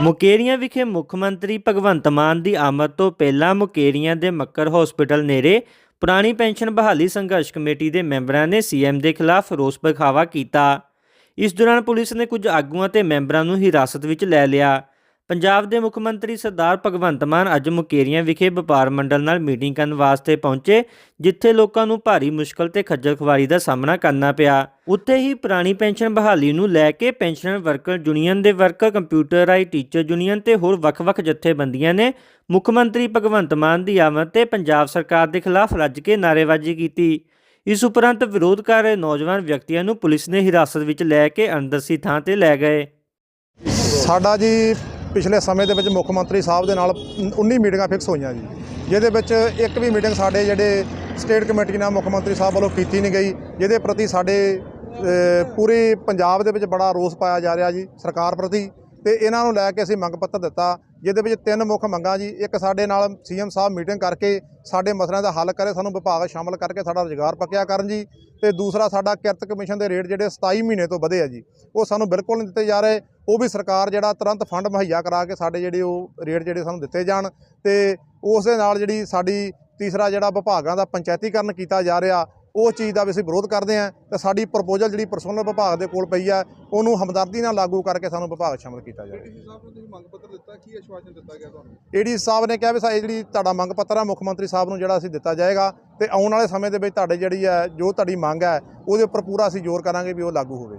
ਮੁਕੇਰੀਆਂ ਵਿਖੇ ਮੁੱਖ ਮੰਤਰੀ ਭਗਵੰਤ ਮਾਨ ਦੀ ਆਮਦ ਤੋਂ ਪਹਿਲਾਂ ਮੁਕੇਰੀਆਂ ਦੇ ਮੱਕਰ ਹਸਪੀਟਲ ਨੇੜੇ ਪੁਰਾਣੀ ਪੈਨਸ਼ਨ ਬਹਾਲੀ ਸੰਘਰਸ਼ ਕਮੇਟੀ ਦੇ ਮੈਂਬਰਾਂ ਨੇ ਸੀਐਮ ਦੇ ਖਿਲਾਫ ਰੋਸ ਵਿਖਾਵਾ ਕੀਤਾ। ਇਸ ਦੌਰਾਨ ਪੁਲਿਸ ਨੇ ਕੁਝ ਆਗੂਆਂ ਤੇ ਮੈਂਬਰਾਂ ਨੂੰ ਹਿਰਾਸਤ ਵਿੱਚ ਲੈ ਲਿਆ। ਪੰਜਾਬ ਦੇ ਮੁੱਖ ਮੰਤਰੀ ਸਰਦਾਰ ਭਗਵੰਤ ਮਾਨ ਅੱਜ ਮੁਕੇਰੀਆਂ ਵਿਖੇ ਵਪਾਰ ਮੰਡਲ ਨਾਲ ਮੀਟਿੰਗ ਕਰਨ ਵਾਸਤੇ ਪਹੁੰਚੇ, ਜਿੱਥੇ ਲੋਕਾਂ ਨੂੰ ਭਾਰੀ ਮੁਸ਼ਕਲ ਤੇ ਖੱਜਲ ਖੁਆਰੀ ਦਾ ਸਾਹਮਣਾ ਕਰਨਾ ਪਿਆ। ਉੱਥੇ ਹੀ ਪੁਰਾਣੀ ਪੈਨਸ਼ਨ ਬਹਾਲੀ ਨੂੰ ਲੈ ਕੇ ਪੈਨਸ਼ਨਰ ਵਰਕਰ ਯੂਨੀਅਨ ਦੇ ਵਰਕਰ ਕੰਪਿਊਟਰ ਟੀਚਰ ਯੂਨੀਅਨ ਤੇ ਹੋਰ ਵੱਖ-ਵੱਖ ਜਥੇਬੰਦੀਆਂ ਨੇ ਮੁੱਖ ਮੰਤਰੀ ਭਗਵੰਤ ਮਾਨ ਦੀ ਆਮਦ ਤੇ ਪੰਜਾਬ ਸਰਕਾਰ ਦੇ ਖਿਲਾਫ ਰੱਜ ਕੇ ਨਾਅਰੇਬਾਜ਼ੀ ਕੀਤੀ। ਇਸ ਉਪਰੰਤ ਵਿਰੋਧ ਕਰ ਰਹੇ ਨੌਜਵਾਨ ਵਿਅਕਤੀਆਂ ਨੂੰ ਪੁਲਿਸ ਨੇ ਹਿਰਾਸਤ ਵਿੱਚ ਲੈ ਕੇ ਅੰਦਰਸੀ ਥਾਂ ਤੇ ਲੈ ਗਏ। ਸਾਡਾ ਜੀ ਪਿਛਲੇ ਸਮੇਂ ਦੇ ਵਿੱਚ ਮੁੱਖ ਮੰਤਰੀ ਸਾਹਿਬ ਦੇ ਨਾਲ 19 ਮੀਟਿੰਗਾਂ ਫਿਕਸ ਹੋਈਆਂ ਜੀ ਜਿਹਦੇ ਵਿੱਚ ਇੱਕ ਵੀ ਮੀਟਿੰਗ ਸਾਡੇ ਜਿਹੜੇ ਸਟੇਟ ਕਮੇਟੀ ਨਾਲ ਮੁੱਖ ਮੰਤਰੀ ਸਾਹਿਬ ਵੱਲੋਂ ਕੀਤੀ ਨਹੀਂ ਗਈ ਜਿਹਦੇ ਪ੍ਰਤੀ ਸਾਡੇ ਅ, ਪੂਰੇ ਪੰਜਾਬ ਦੇ ਵਿੱਚ ਬੜਾ ਰੋਸ ਪਾਇਆ ਜਾ ਰਿਹਾ ਜੀ ਸਰਕਾਰ ਪ੍ਰਤੀ। ਤੇ ਇਹਨਾਂ ਨੂੰ ਲੈ ਕੇ ਅਸੀਂ ਮੰਗ ਪੱਤਰ ਦਿੱਤਾ, ਜਿਹਦੇ ਵਿੱਚ ਤਿੰਨ ਮੁੱਖ ਮੰਗਾਂ ਜੀ, ਇੱਕ ਸਾਡੇ ਨਾਲ ਸੀਐਮ ਸਾਹਿਬ ਮੀਟਿੰਗ ਕਰਕੇ ਸਾਡੇ ਮਸਲਿਆਂ ਦਾ ਹੱਲ ਕਰੇ, ਸਾਨੂੰ ਵਿਭਾਗ ਸ਼ਾਮਲ ਕਰਕੇ ਸਾਡਾ ਰੁਜ਼ਗਾਰ ਪੱਕਿਆ ਕਰਨ ਜੀ, ਤੇ ਦੂਸਰਾ ਸਾਡਾ ਕਿਰਤ ਕਮਿਸ਼ਨ ਦੇ ਰੇਟ ਜਿਹੜੇ 27 ਮਹੀਨੇ ਤੋਂ ਵਧੇ ਆ ਜੀ, ਉਹ ਸਾਨੂੰ ਬਿਲਕੁਲ ਨਹੀਂ ਦਿੱਤੇ ਜਾ ਰਹੇ, ਉਹ ਵੀ ਸਰਕਾਰ ਜਿਹੜਾ ਤੁਰੰਤ ਫੰਡ ਮੁਹੱਈਆ ਕਰਾ ਕੇ ਸਾਡੇ ਜਿਹੜੇ ਉਹ ਰੇਟ ਜਿਹੜੇ ਸਾਨੂੰ ਦਿੱਤੇ ਜਾਣ, ਤੇ ਉਸ ਦੇ ਨਾਲ ਜਿਹੜੀ ਸਾਡੀ ਤੀਸਰਾ ਜਿਹੜਾ ਵਿਭਾਗਾਂ ਦਾ ਪੰਚਾਇਤੀਕਰਨ ਕੀਤਾ ਜਾ ਰਿਹਾ ਉਹ ਚੀਜ਼ ਦਾ ਵੀ ਅਸੀਂ ਵਿਰੋਧ ਕਰਦੇ ਹਾਂ ਤੇ ਸਾਡੀ ਪ੍ਰਪੋਜ਼ਲ ਜਿਹੜੀ ਪਰਸਨਲ ਵਿਭਾਗ ਦੇ ਕੋਲ ਪਈ ਆ ਉਹਨੂੰ ਹਮਦਰਦੀ ਨਾਲ ਲਾਗੂ ਕਰਕੇ ਸਾਨੂੰ ਵਿਭਾਗ ਸ਼ਾਮਲ ਕੀਤਾ ਜਾਵੇ। ਡੀਸੀ ਸਾਹਿਬ ਨੂੰ ਤੁਸੀਂ ਮੰਗ ਪੱਤਰ ਦਿੱਤਾ ਕੀ ਆਸ਼ਵਾਸਨ ਦਿੱਤਾ ਗਿਆ ਤੁਹਾਨੂੰ? ਏਡੀ ਸਾਹਿਬ ਨੇ ਕਿਹਾ ਵੀ ਸਾ ਇਹ ਜਿਹੜੀ ਤੁਹਾਡਾ ਮੰਗ ਪੱਤਰ ਆ ਮੁੱਖ ਮੰਤਰੀ ਸਾਹਿਬ ਨੂੰ ਜਿਹੜਾ ਅਸੀਂ ਦਿੱਤਾ ਜਾਏਗਾ ਤੇ ਆਉਣ ਵਾਲੇ ਸਮੇਂ ਦੇ ਵਿੱਚ ਤੁਹਾਡੇ ਜਿਹੜੀ ਹੈ ਜੋ ਤੁਹਾਡੀ ਮੰਗ ਹੈ ਉਹਦੇ ਉੱਪਰ ਪੂਰਾ ਅਸੀਂ ਜ਼ੋਰ ਕਰਾਂਗੇ ਵੀ ਉਹ ਲਾਗੂ ਹੋਵੇ।